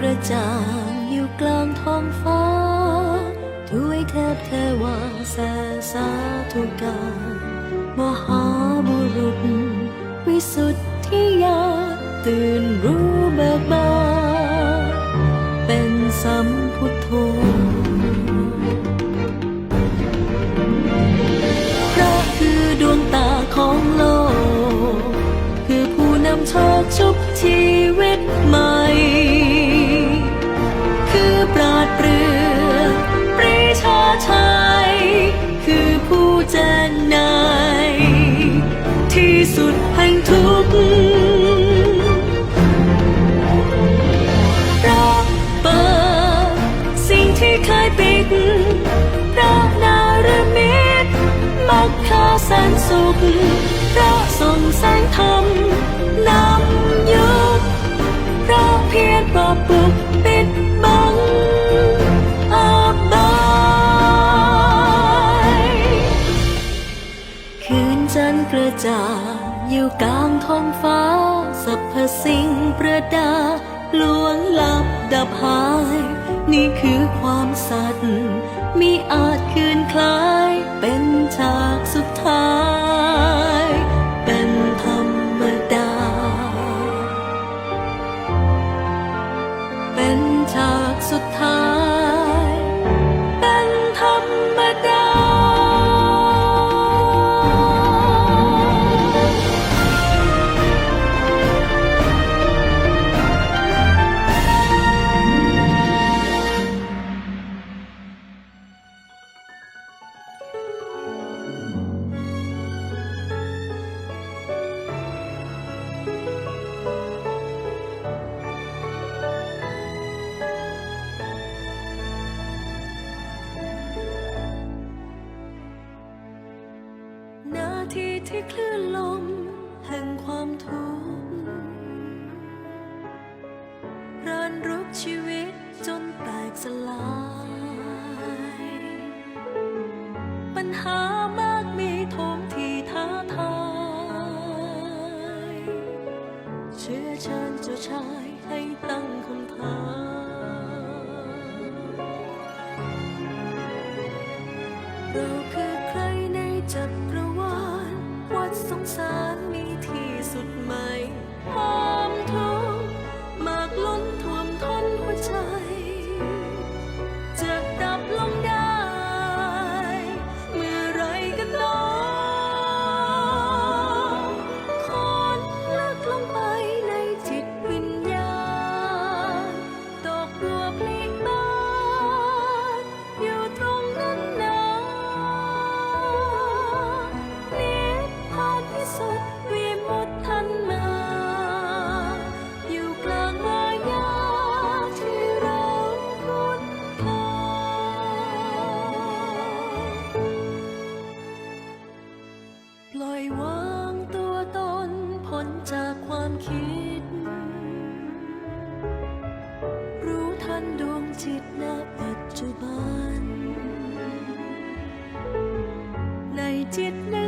กระจ่างอยู่กลางท้องฟ้าถ้วยเทพเทวาแสสาทุการมหาบุรุษ วิสุทธิยา ตื่นรู้เบิกบานเป็นสัมพุทโธพระคือดวงตาของโลก คือผู้นำโชคชุบชีวิตมา แสนสุขพระทรงแสงธรรมนำยุคพราะเพียรปรบปลุกปิดบังอาบายคืนจันทร์กระจ่างอยู่กลางท้องฟ้าสรรพสิ่งประดาลวงลับดับหาย นี่คือความสัตย์มีอาจคืนคลา สุดท้าย ที่คลื่นลมแห่งความทุกข์รันรุกชีวิตจนแตกสลาย ปัญหามากมีทมที่ท้าทาย เชื่อเชิญเจ้าชายให้ตั้งคำถามเราคือ วั ความคิด รู้ทันดวงจิตณปัจจุบัน ในจิตนั้น